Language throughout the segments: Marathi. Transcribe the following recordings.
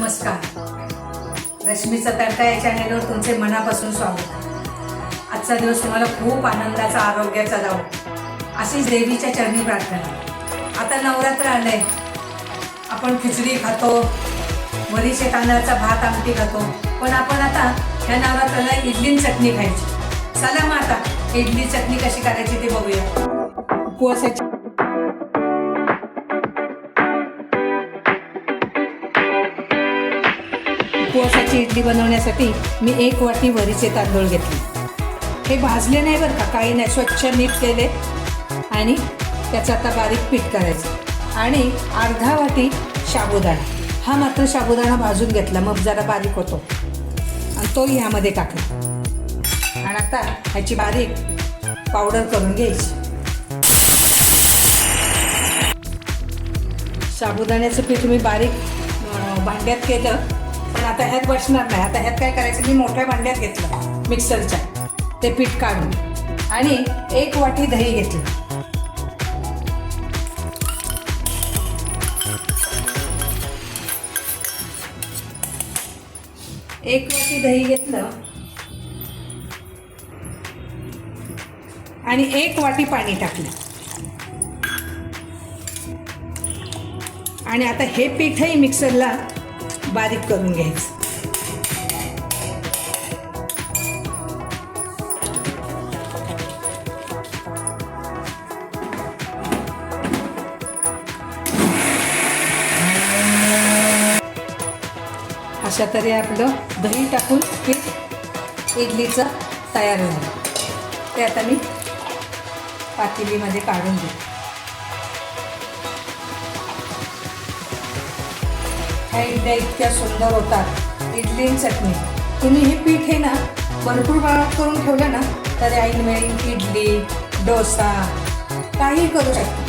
नमस्कार. रश्मीचा तडका या चॅनेलवर तुमचे मनापासून स्वागत. आजचा दिवस तुम्हाला खूप आनंदाचा आरोग्याचा जाऊ अशीच देवीच्या चरणी प्रार्थना. आता नवरात्र आलंय. आपण खिचडी खातो वरीचे तांदळाचा भात आमटी खातो. पण आपण आता ह्या नवरात्राला इडली चटणी खायची. चला मग आता इडली चटणी कशी करायची ते बघूया. उपवासाची उपवासाची इडली बनवण्यासाठी मी एक वाटी वरीचे तांदूळ घेतले. हे भाजले नाही बरं का काही नाही स्वच्छ नीट केले आणि त्याचं आता बारीक पीठ करायचं. आणि अर्धा वाटी साबुदाणा. हा मात्र साबुदाणा भाजून घेतला मग जरा बारीक होतो. आणि तो ह्यामध्ये टाकला. आणि आता ह्याची बारीक पावडर करून घ्यायची. साबुदाण्याचं पीठ मी बारीक भांड्यात केलं. पण आता ह्यात बसणार नाही. आता ह्यात काय करायचं? मी मोठ्या भांड्यात घेतलं मिक्सरच्या. ते पीठ काढून. आणि एक वाटी दही घेतलं. एक वाटी दही घेतलं. आणि एक वाटी पाणी टाकलं. आणि आता हे पीठही मिक्सरला बारीक करून घ्यायचं. अशा तरी आपलं दही टाकून पीठ इडलीचं तयार झालं. ते आता मी पातेलीमध्ये काढून घेते. ह्या इडल्या इतक्या सुंदर होतात. इडली आणि चटणी. तुम्ही हे पीठ हे ना भरपूर प्रमाणात करून ठेवलं ना तर ऐन वेळी इडली डोसा काही करू शकता.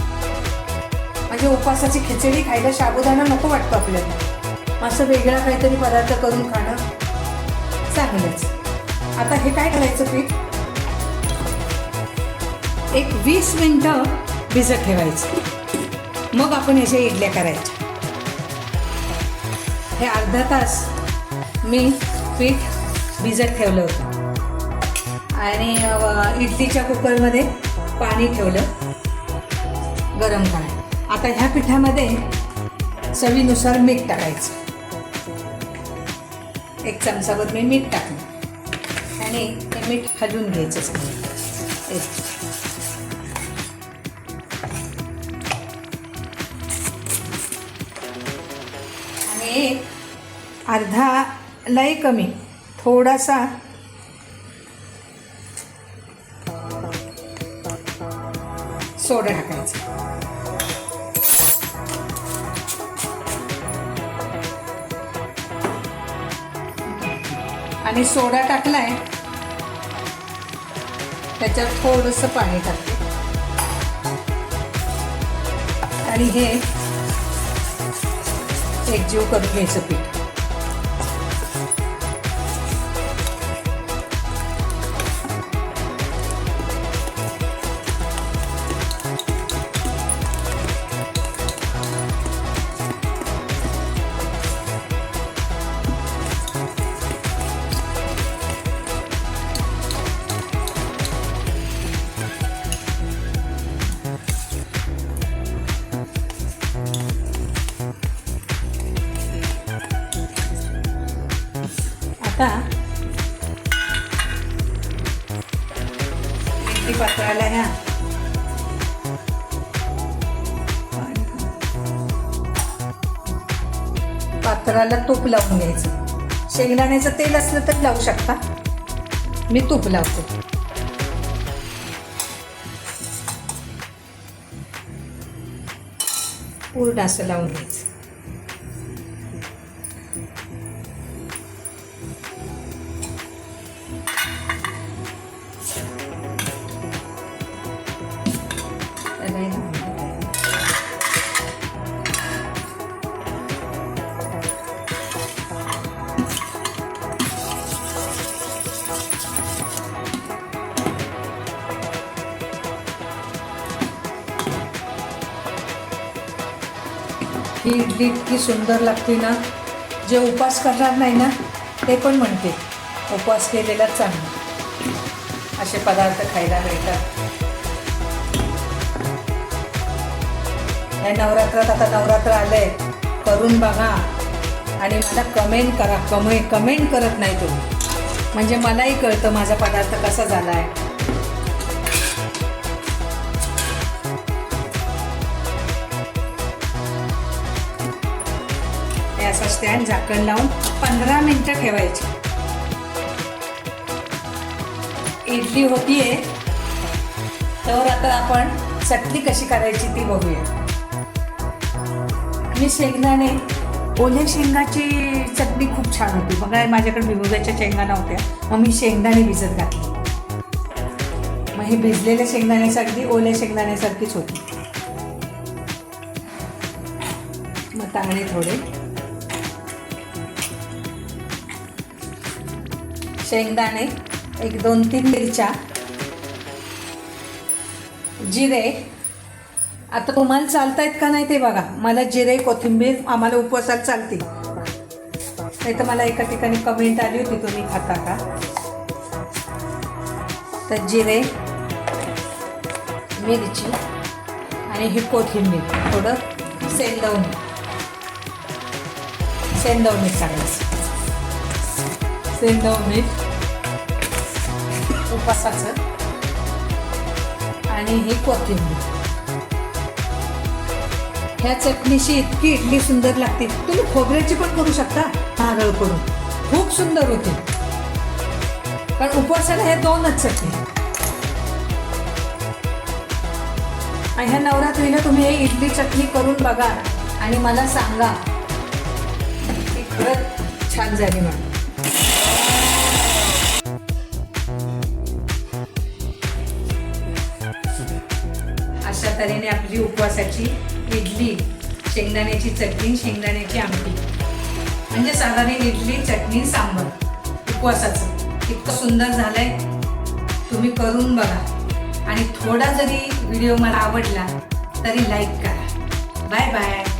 म्हणजे उपवासाची खिचडी खायला साबुदाणा नको वाटतो आपल्याला. असं वेगळा काहीतरी पदार्थ करून खाणं चांगलंच. आता हे काय करायचं पीठ? एक वीस मिनटं भिजत ठेवायचं. मग आपण ह्याच्या इडल्या करायच्या. हे अर्धा तास मी पीठ भिजत ठेवलं होतं. आणि इडलीच्या कुकरमध्ये पाणी ठेवलं. गरम करायला आता ह्या पिठामध्ये चवीनुसार मीठ टाकायचं. एक चमचाभर मी मीठ टाकलं. आणि ते मीठ हलवून घ्यायचं आणि एक. अर्धा लय कमी. थोडासा. सोडा टाकायचा. आणि सोडा टाकलाय. त्याच्यात थोडंसं पाणी टाकते. आणि हे एकजीव करून घ्यायचं पीठ. आता ती पात्राला ह्या. पात्राला तूप लावून घ्यायचं. शेंगदाण्याचं तेल असलं तर लावू शकता. मी तूप लावते. पूर्ण असं लावून घ्यायचं. ही इडली इतकी सुंदर लागते ना जे उपवास करणार नाही ना ते पण म्हणते उपवास केलेला चांगला. असे पदार्थ खायला मिळतात. या नवरात्रात आता नवरात्र आलंय करून बघा आणि मला कमेंट करा. कमे कमेंट करत नाही तुम्ही. म्हणजे मलाही कळतं माझा पदार्थ कसा झाला आहे हे स्टँड झाकण लावून पंधरा मिनिटं ठेवायची. इडली होतीये. तर आता आपण चटणी कशी करायची ती बघूया. मी शेंगदाणे ओल्या शेंगाची चटणी खूप छान होती. बघा माझ्याकडे भिमुगाच्या शेंगा नव्हत्या. मग मी शेंगदाणे भिजत घातले. मग हे भिजलेल्या शेंगदाण्यासारखी ओल्या शेंगदाण्यासारखीच होती. मग तांदळे थोडे. शेंगदाणे एक दोन तीन मिरच्या जिरे. आता तुम्हाला चालतायत का नाही ते बघा. मला जिरे कोथिंबीर आम्हाला उपवासाला चालते नाही तर मला एका ठिकाणी कमेंट आली होती तुम्ही खाता का? तर जिरे मिरची आणि ही कोथिंबीर. थोडं सेंदवणी. सेंदवणी चांगलं. सांगायचं सेंदव मीठ उपासाचं. आणि ही कोथिंबीर. ह्या चटणीशी इतकी इडली सुंदर लागते. तुम्ही खोबऱ्याची पण करू शकता. नारळ करून. खूप सुंदर होते. कारण उपवासाला हे दोनच चटणी. आणि ह्या नवरात्रीला तुम्ही हे इडली चटणी करून बघा आणि मला सांगा. की खरंच छान झाली म्हणून. तऱ्हेने आपली उपवासाची इडली शेंगदाण्याची चटणी शेंगदाण्याची आमटी. म्हणजे साधारण इडली चटणी सांबर. उपवासाचं. इतकं सुंदर झालंय. तुम्ही करून बघा. आणि थोडा जरी व्हिडिओ मला आवडला तरी लाईक करा. Bye bye